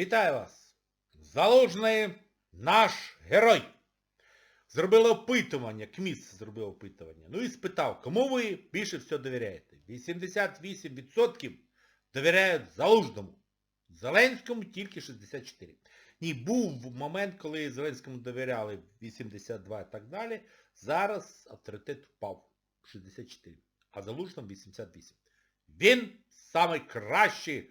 Вітаю вас! Залужний наш герой! Зробили опитування, КМІС зробив опитування. Ну і спитав, кому ви більше всього довіряєте? 88% довіряють Залужному. Зеленському тільки 64. Ні, був момент, коли Зеленському довіряли 82 і так далі. Зараз авторитет впав 64, а Залужному 88. Він найкращий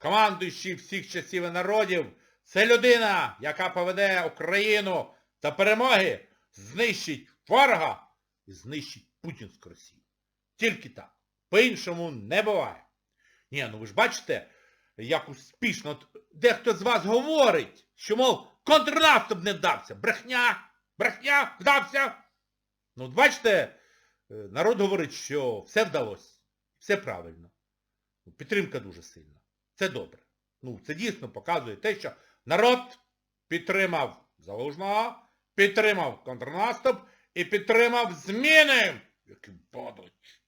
командуючий всіх часів і народів. Це людина, яка поведе Україну до перемоги, знищить ворога і знищить путінську Росію. Тільки так. По-іншому не буває. Ні, ну ви ж бачите, як успішно. Дехто з вас говорить, що, мов, контрнаступ не вдався. Брехня, брехня, вдався. Ну, от бачите, е, народ говорить, що все вдалося. Все правильно. Ну, Підтримка дуже сильна. Це добре. Ну, це дійсно показує те, що народ підтримав Залужного, підтримав контрнаступ і підтримав зміни, які будуть.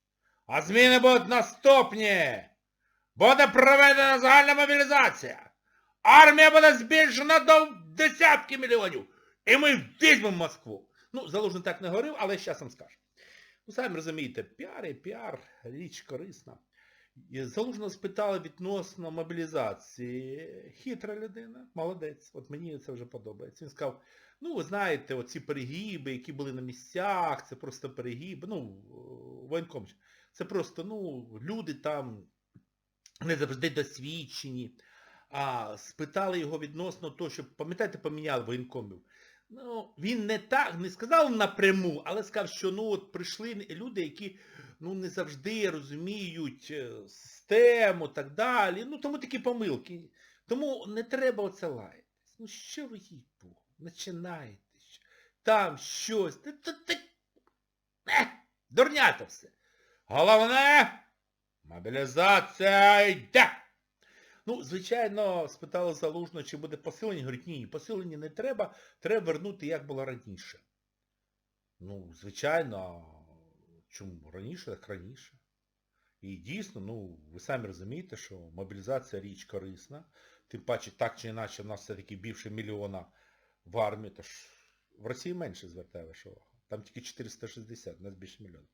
А зміни будуть наступні. Буде проведена загальна мобілізація. Армія буде збільшена до десятки мільйонів. І ми візьмемо Москву. Ну, Залужний так не говорив, але зараз вам скажу. Ну, самі розумієте, піар і піар, річ корисна. І Залужного спитали відносно мобілізації. Хитра людина, молодець. От мені це вже подобається. Він сказав, ну ви знаєте, оці перегіби, які були на місцях, це просто перегіби, ну, воєнком. Це просто, ну, люди там не завжди досвідчені. А спитали його відносно того, що, пам'ятаєте, поміняли воєнкомів. Ну, він не так, не сказав напряму, але сказав, що ну от прийшли люди, які ну, не завжди розуміють е, систему так далі. Ну, тому такі помилки. Тому не треба оце лаятись. Ну що ви їй починаєте? Там щось. Та, та, та... Е, дурнята все. Головне, мобілізація йде. Ну, звичайно, спитали Залужно, чи буде посилення. Говорить, ні, посилення не треба, треба вернути, як було раніше. Ну, звичайно, чому раніше, так раніше. І дійсно, ну, ви самі розумієте, що мобілізація річ корисна. Тим паче, так чи інакше, в нас все-таки більше мільйона в армії, тож в Росії менше звертає вашу увагу. Там тільки 460, у нас більше мільйона.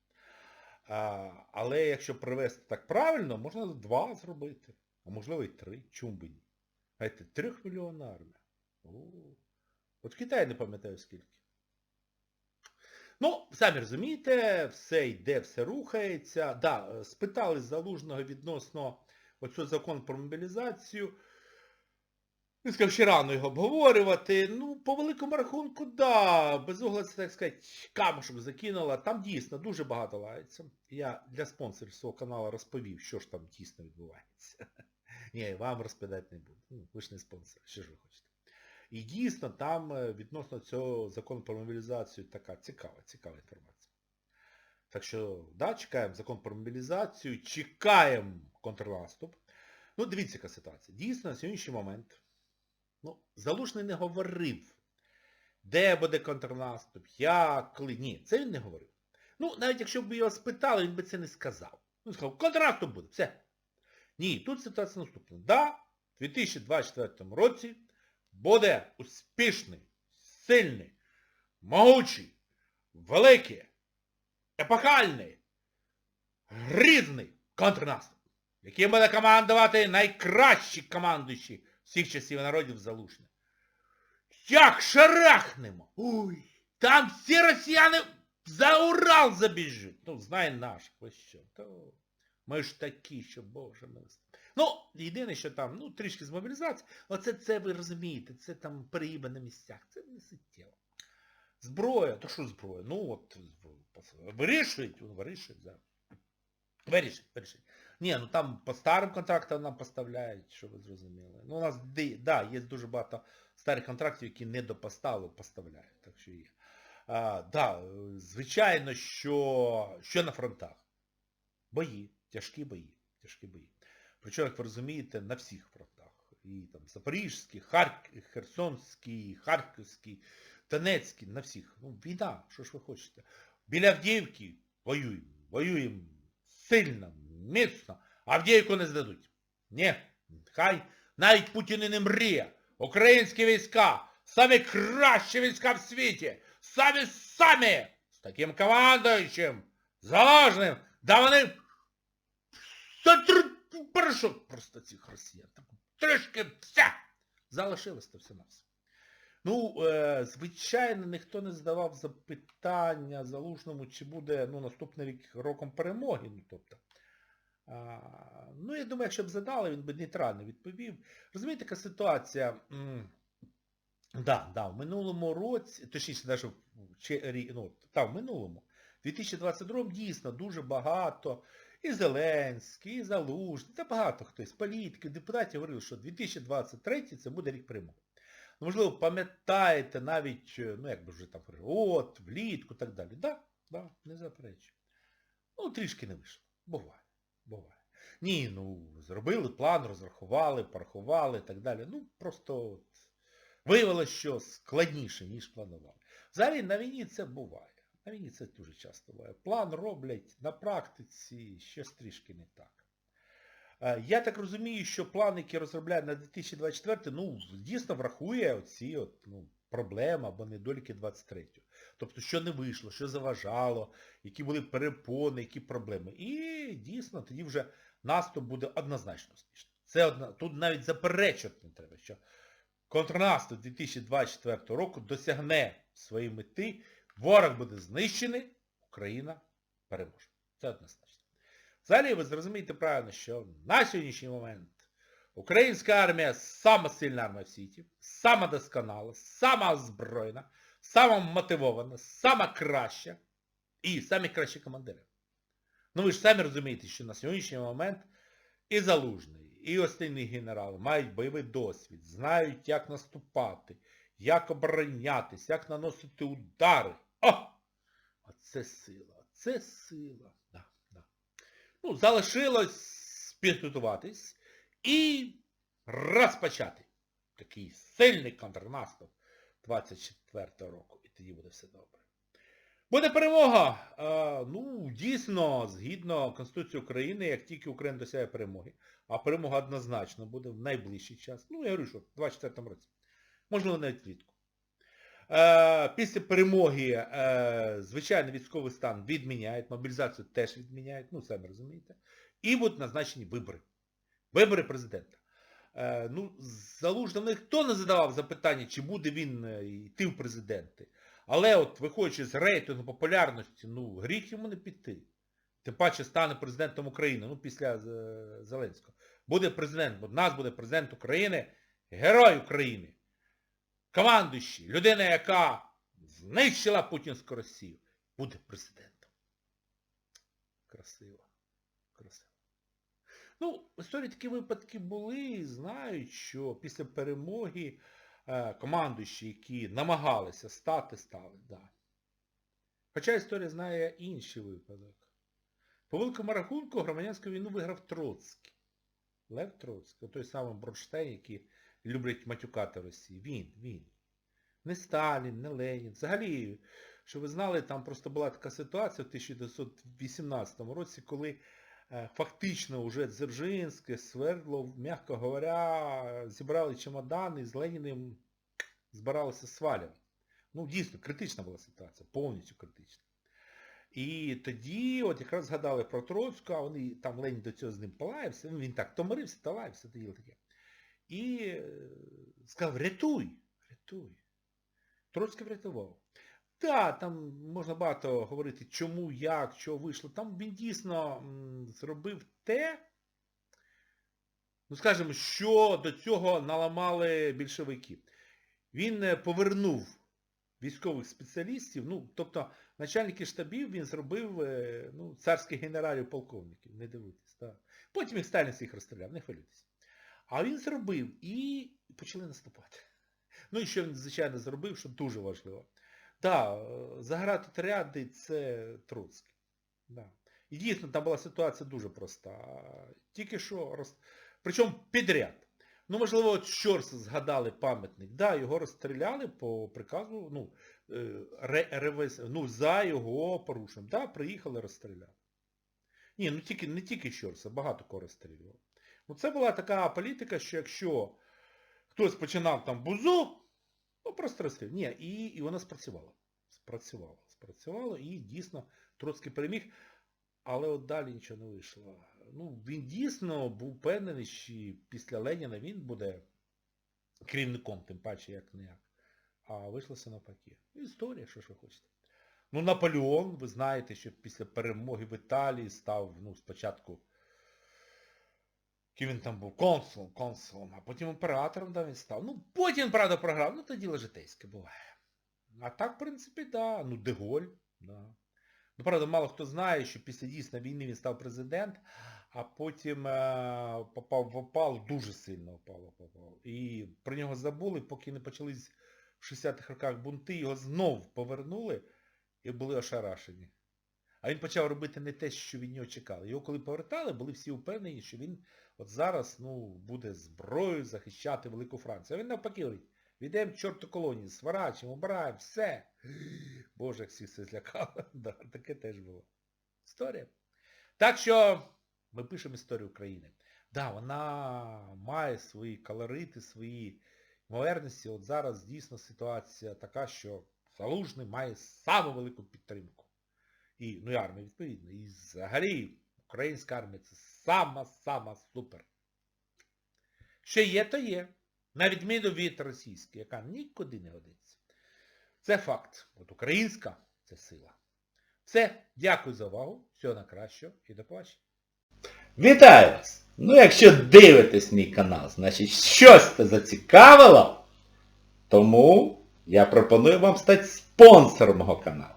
А, але якщо провести так правильно, можна два зробити. А можливо і три. Чому би ні? Знаєте, трьохмільйонна армія. О, От в Китаї не пам'ятаю скільки. Ну, самі розумієте, все йде, все рухається. Да, спитали Залужного відносно оцього закону про мобілізацію. Він сказав, ще рано його обговорювати. Ну, по великому рахунку, да, безугло це, так сказати, камушок закинула. Там дійсно дуже багато лається. Я для спонсорів свого каналу розповів, що ж там дійсно відбувається. Ні, вам розповідати не буду. Ну, ви ж не спонсор, що ж ви хочете. І дійсно там е, відносно цього закону про мобілізацію така цікава, цікава інформація. Так що, да, чекаємо закон про мобілізацію, чекаємо контрнаступ. Ну, дивіться, яка ситуація. Дійсно, на сьогоднішній момент, ну, Залужний не говорив, де буде контрнаступ, як, коли. Ні, це він не говорив. Ну, навіть якщо б його спитали, він би це не сказав. Він сказав, контрнаступ буде, все. Ні, тут ситуація наступна. Да, в 2024 році буде успішний, сильний, могучий, великий, епохальний, грізний контрнаступ, яким буде командувати найкращий командуючий всіх часів народів залужний. Як шарахнемо! Ой, там всі росіяни за Урал забіжуть. Ну, знає наш, ось що. Ми ж такі, що Боже милости. Ну, єдине, що там, ну, трішки з мобілізації, оце це ви розумієте, це там переїба на місцях, це не суттєво. Зброя, то що зброя? Ну от вирішують, вирішують, да. Вирішить, вирішить. Ні, ну там по старим контрактам нам поставляють, що ви зрозуміли. Ну у нас, да, є дуже багато старих контрактів, які не до поставок поставляють, так що є. А, да, звичайно, що, що на фронтах? Бої. Тяжкі бої. Тяжкі бої. Причому, як ви розумієте, на всіх фронтах. І там Запорізький, Харк... Херсонський, Харківський, Донецький, на всіх. Ну, війна, що ж ви хочете. Біля Авдіївки воюємо. Воюємо сильно, міцно. Авдіївку не здадуть. Ні, хай Навіть Путін і не мріє. Українські війська, самі кращі війська в світі, самі самі, з таким командуючим, залежним, да вони в порошок просто цих росіян. Трішки все. Залишилось то все на. Ну, е, звичайно, ніхто не задавав запитання Залужному, чи буде ну, наступний рік роком перемоги. Ну, тобто, ну, я думаю, якщо б задали, він би нейтрально відповів. Розумієте, така ситуація. Да, да, в минулому році, точніше, навіть в, ну, та, в минулому, в 2022 дійсно дуже багато і Зеленський, і Залужний, та багато хто із політиків, депутатів говорили, що 2023 це буде рік перемоги. Ну, можливо, пам'ятаєте навіть, е, ну як би вже там от, влітку і так далі. Да, да, не заперечую. Ну, трішки не вийшло. Буває, буває. Ні, ну, зробили план, розрахували, порахували і так далі. Ну, просто от, виявилося, що складніше, ніж планували. Взагалі на війні це буває. На війні це дуже часто буває. План роблять на практиці щось трішки не так. Е, Я так розумію, що план, який розробляють на 2024, ну, дійсно врахує оці от, ну, проблеми або недоліки 23-го. Тобто, що не вийшло, що заважало, які були перепони, які проблеми. І дійсно тоді вже наступ буде однозначно успішний. Це одна, тут навіть заперечувати не треба, що контрнаступ 2024 року досягне своєї мети, ворог буде знищений, Україна переможе. Це однозначно. Взагалі ви зрозумієте правильно, що на сьогоднішній момент українська армія сама сильна армія в світі, сама досконала, сама озброєна, сама мотивована, сама краща і самі кращі командири. Ну ви ж самі розумієте, що на сьогоднішній момент і Залужний, і остальні генерали мають бойовий досвід, знають, як наступати, як оборонятись, як наносити удари. О! Оце сила, це сила. Да, да. Ну, залишилось підготуватись і розпочати такий сильний контрнаступ 24-го року. І тоді буде все добре. Буде перемога. Е, ну, дійсно, згідно Конституції України, як тільки Україна досягає перемоги, а перемога однозначно буде в найближчий час. Ну, я говорю, що в 24 році. Можливо, навіть влітку. Е, після перемоги, е, звичайно, військовий стан відміняють, мобілізацію теж відміняють, ну, самі розумієте. І будуть назначені вибори. Вибори президента. Е, ну, Залужно ніхто не задавав запитання, чи буде він йти в президенти. Але от виходячи з рейтингу популярності, ну, гріх йому не піти. Тим паче стане президентом України, ну, після Зеленського. Буде президент, бо в нас буде президент України, герой України командуючий, людина, яка знищила Путінську Росію, буде президентом. Красиво. Красиво. Ну, в історії такі випадки були і знають, що після перемоги е, командуючі, які намагалися стати, стали, да. Хоча історія знає інший випадок. По великому рахунку громадянську війну виграв Троцький. Лев Троцький, той самий Бронштейн, який люблять матюкати Росії. Він, він. Не Сталін, не Ленін. Взагалі, що ви знали, там просто була така ситуація в 1918 році, коли е, фактично вже Дзержинське, Свердлов, м'яко говоря, зібрали чемодани і з Леніним збиралися свалювати. Ну, дійсно, критична була ситуація, повністю критична. І тоді, от якраз згадали про Троцьку, а вони, там Ленін до цього з ним палаєвся, ну, він так то мирився, то лаявся, то таке. І е, сказав, рятуй, рятуй. Троцький врятував. Так, там можна багато говорити, чому, як, що вийшло. Там він дійсно зробив те, ну скажімо, що до цього наламали більшовики. Він е, повернув військових спеціалістів, ну, тобто начальники штабів він зробив е, ну, царських генералів полковників, не дивитесь. Так. Потім їх Сталін всіх розстріляв, не хвилюйтесь. А він зробив і почали наступати. Ну і що він, звичайно, зробив, що дуже важливо. Так, да, заграти тряди це Троцький. Да. І дійсно там була ситуація дуже проста. Тільки що, роз... причому підряд. Ну, можливо, от Щорс згадали пам'ятник. Да, його розстріляли по приказу, ну, ре, ревес, ну за його порушенням. Да, приїхали, розстріляли. Ні, ну тільки, не тільки Щорса, багато кого розстрілював. Ну це була така політика, що якщо хтось починав там бузу, ну просто розстріл. Ні, і, і вона спрацювала. Спрацювала. Спрацювала і дійсно Троцький переміг. Але от далі нічого не вийшло. Ну, він дійсно був впевнений, що після Леніна він буде керівником, тим паче, як не як. А вийшло все навпаки. Історія, що ж ви хочете. Ну, Наполеон, ви знаєте, що після перемоги в Італії став, ну, спочатку, ким він там був, консулом, консулом, а потім імператором да, він став. Ну, потім, правда, програв, ну тоді житейське буває. А так, в принципі, да. Ну, Деголь, да. Ну, правда, мало хто знає, що після дійсно війни він став президент, а потім е, попав в опал, дуже сильно опал попав. І про нього забули, поки не почались в 60-х роках бунти, його знов повернули і були ошарашені. А він почав робити не те, що від нього чекали. Його коли повертали, були всі впевнені, що він от зараз ну, буде зброєю захищати Велику Францію. А він навпаки говорить, відемо чорту колонії, сворачимо, обираємо, все. Боже, як всі все злякало. Да, таке теж було. Історія. Так що ми пишемо історію України. Да, вона має свої колорити, свої ймовірності. От зараз дійсно ситуація така, що Залужний має саму велику підтримку. І, ну і армія відповідно. І взагалі українська армія це сама-сама супер. Що є, то є. На відміну від російської, яка нікуди не годиться. Це факт. От українська це сила. Все, дякую за увагу. Всього на кращого і до побачення. Вітаю вас! Ну якщо дивитесь мій канал, значить щось це зацікавило, тому я пропоную вам стати спонсором мого каналу.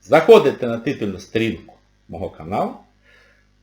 Заходите на титульну сторінку мого каналу,